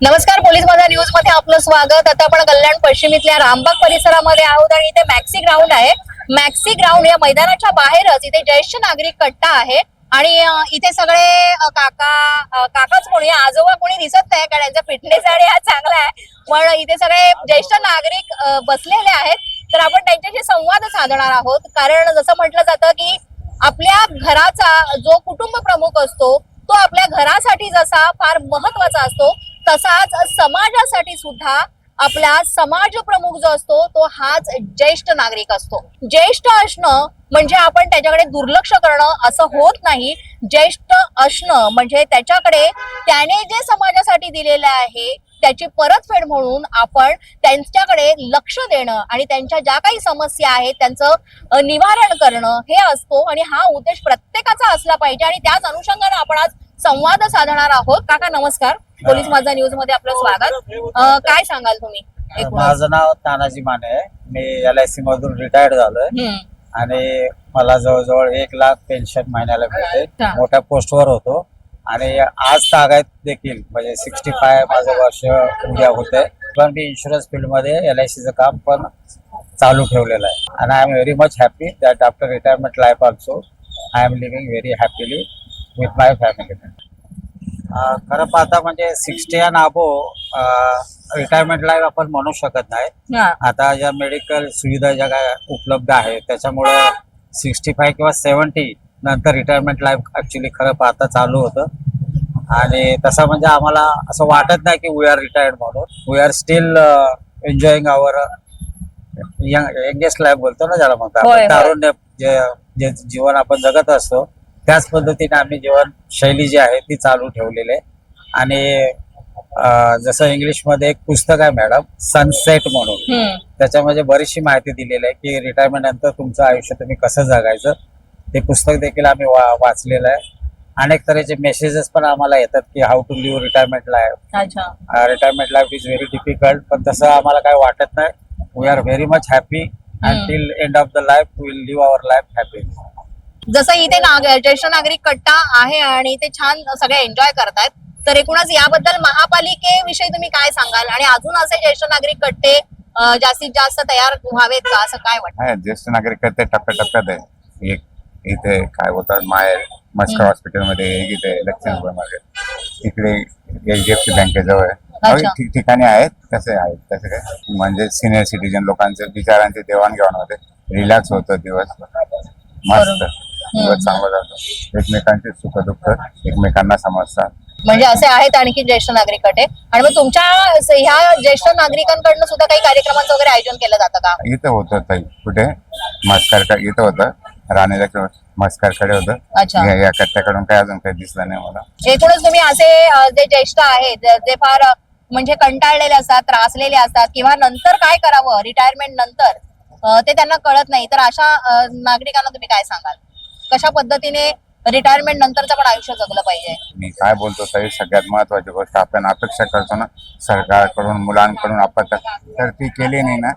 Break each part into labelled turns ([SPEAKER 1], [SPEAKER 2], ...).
[SPEAKER 1] नमस्कार पोलीस माझा न्यूजमध्ये आपलं स्वागत. आता आपण कल्याण पश्चिमेतल्या रामबाग परिसरामध्ये आहोत आणि इथे मॅक्सी ग्राउंड आहे. मॅक्सी ग्राउंड या मैदानाच्या बाहेरच इथे ज्येष्ठ नागरिक कट्टा आहे आणि इथे सगळे काका काकाच कोणी आजोबा कोणी दिसत नाही कारण यांचा फिटनेस आणि हा चांगला आहे. पण इथे सगळे ज्येष्ठ नागरिक बसलेले आहेत. तर आपण त्यांच्याशी संवाद साधणार आहोत. कारण जसं म्हटलं जातं की आपल्या घराचा जो कुटुंब प्रमुख असतो तो आपल्या घरासाठी जसा फार महत्त्वाचा असतो. तसाच समाजासाठी सुद्धा आपला समाज प्रमुख जो असतो तो हाच ज्येष्ठ नागरिक असतो. ज्येष्ठ असणं म्हणजे आपण त्याच्याकडे दुर्लक्ष करणं असं होत नाही. ज्येष्ठ असणं म्हणजे त्याच्याकडे त्याने जे समाजासाठी दिलेलं आहे त्याची परतफेड म्हणून आपण त्यांच्याकडे लक्ष देणं आणि त्यांच्या ज्या काही समस्या आहेत त्यांचं निवारण करणं हे असतो आणि हा उद्देश प्रत्येकाचा असला पाहिजे आणि त्याच अनुषंगाने आपण आज संवाद साधणार आहोत. काका नमस्कार. पोलीस माझा न्यूजमध्ये आपलं स्वागत. अ, काय सांगाल तुम्ही?
[SPEAKER 2] माझं नाव तानाजी माने आहे. मी एल आय सी मधून रिटायर्ड झालोय. आणि मला जवळजवळ एक लाख पेन्शन महिन्याला मिळते. मोठ्या पोस्टवर होतो. आणि आज तागायत देखील म्हणजे सिक्स्टी फाय माझं वर्ष उद्या होते पण मी इन्शुरन्स फील्डमध्ये एल आय सीचं काम पण चालू ठेवलेलं आहे. आणि I am very much happy that after retirement life also I am living very happily with my family खरं पाहता म्हणजे sixty and above retirement life आपण म्हणू शकत नाही.
[SPEAKER 1] हा.
[SPEAKER 2] आता ज्या मेडिकल सुविधा ज्या काय उपलब्ध आहेत त्याच्यामुळं सिक्स्टी फाय किंवा सेवन्टी नंतर रिटायरमेंट लाईफ ऍक्च्युली खरं पाहता चालू होतं. आणि तसं म्हणजे आम्हाला असं वाटत नाही की वी आर रिटायर्ड म्हणून. We are still enjoying our young youngest life बोलतो ना ज्याला म्हणतो
[SPEAKER 1] होय,
[SPEAKER 2] आपण
[SPEAKER 1] होय.
[SPEAKER 2] तारुण्य जे जे जीवन आपण जगत असतो. त्याच पद्धतीने आम्ही जीवन शैली जी आहे ती चालू ठेवलेली आहे. आणि जसं इंग्लिशमध्ये एक पुस्तक आहे मॅडम सनसेट म्हणून. त्याच्यामध्ये बरीचशी माहिती दिलेली आहे की रिटायरमेंट नंतर तुमचं आयुष्य तुम्ही कसं जगायचं ते पुस्तक देखील आम्ही वा वाचलेलं आहे. अनेक तऱ्हेचे मेसेजेस पण आम्हाला येतात की how to live retirement life retirement life is very difficult पण तसं आम्हाला काही वाटत नाही. We are very much happy and till end of the life will live our life happy
[SPEAKER 1] जसं इथे ज्येष्ठ नागरिक कट्टा आहे आणि ते छान सगळे एन्जॉय करतायत. तर एकूणच याबद्दल महापालिकेविषयी तुम्ही काय सांगाल? आणि अजून असे ज्येष्ठ नागरिक कट्टे जास्तीत जास्त तयार व्हावेत का? असं काय वाटतं?
[SPEAKER 3] ज्येष्ठ नागरिक ते टप्प्याटप्प्यात आहे इथे काय बोलतात माहेर मस्कर हॉस्पिटलमध्ये एक इथे लक्ष्मीबाई मार्केट इकडे एच डी एफ सी बँकेजवळ ठिकठिकाणी आहेत कसे आहेत तसे काय? म्हणजे सिनियर सिटीजन लोकांचे विचारांचे देवाणघेवाण होते. रिलॅक्स होतं दिवस. मस्त. दिवस चांगला जातो. एकमेकांचे सुख दुःख एकमेकांना समजतात.
[SPEAKER 1] म्हणजे असे आहेत आणखी ज्येष्ठ नागरिक कटे आणि मग तुमच्या ह्या ज्येष्ठ नागरिकांकडनं सुद्धा काही कार्यक्रमांचं वगैरे आयोजन केलं जातं का?
[SPEAKER 3] इथं होतं ताई. कुठे? मस्कर इथं होतं. राणीच्या मस्करकडे होतं.
[SPEAKER 1] अच्छा.
[SPEAKER 3] या- या कट्ट्याकडून काय अजून काही दिसलं नाही मला.
[SPEAKER 1] एकूणच तुम्ही असे अ, जे ज्येष्ठ आहेत जे- जे फार अ, म्हणजे कंटाळलेले असतात त्रासलेले असतात किंवा नंतर काय करावं? रिटायरमेंट नंतर अ, ते त्यांना कळत नाही. तर अशा अ, नागरिकांना तुम्ही काय सांगाल? कशा पद्धतीने रिटायरमेंट नंतरचं पण आयुष्य जगलं पाहिजे?
[SPEAKER 3] मी काय बोलतो तरी सगळ्यात महत्वाची गोष्ट आपण अपेक्षा करतो ना सरकारकडून मुलांकडून आपण तर ती केली नाही ना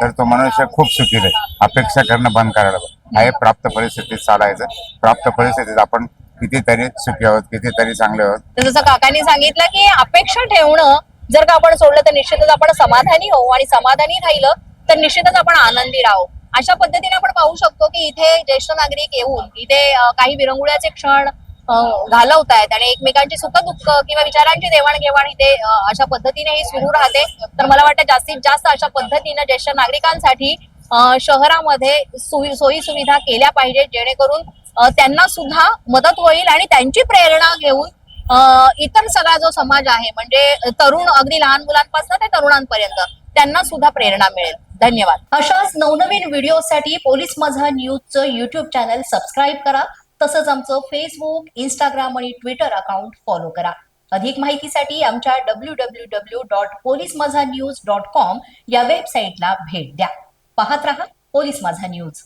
[SPEAKER 3] तर तो मनुष्य खूप सुखी राहील. अपेक्षा करणं बंद करायला पाहिजे. आहे प्राप्त परिस्थितीत चालायचं. प्राप्त परिस्थितीत आपण कितीतरी सुखी आहोत कितीतरी चांगले आहोत.
[SPEAKER 1] जसं काकांनी सांगितलं की अपेक्षा ठेवणं जर का आपण सोडलं तर निश्चितच आपण समाधानी होऊ. आणि समाधानी राहिलं तर निश्चितच आपण आनंदी राहू. अशा पद्धतीने आपण पाहू शकतो की इथे ज्येष्ठ नागरिक येऊन इथे काही विरंगुळ्याचे क्षण घालवत आहेत आणि एकमेकांची सुख दुःख किंवा विचारांची देवाणघेवाण इथे अशा पद्धतीने ही सुरू राहते. तर मला वाटतं जास्तीत जास्त अशा पद्धतीने ज्येष्ठ नागरिकांसाठी शहरामध्ये सोयी सुविधा केल्या पाहिजेत जेणेकरून त्यांना सुद्धा मदत होईल आणि त्यांची प्रेरणा घेऊन इतर सगळा जो समाज आहे म्हणजे तरुण अगदी लहान मुलांपासून ते तरुणांपर्यंत त्यांना सुद्धा प्रेरणा मिळेल. धन्यवाद. अशाच नवनवीन व्हिडिओसाठी पोलीस माझा न्यूजचं युट्यूब चॅनल सबस्क्राईब करा. तसंच आमचं फेसबुक इंस्टाग्राम आणि ट्विटर अकाउंट फॉलो करा. अधिक माहितीसाठी आमच्या W W W dot police Maza news dot com या वेबसाईटला भेट द्या. पाहत रहा पोलीस माझा न्यूज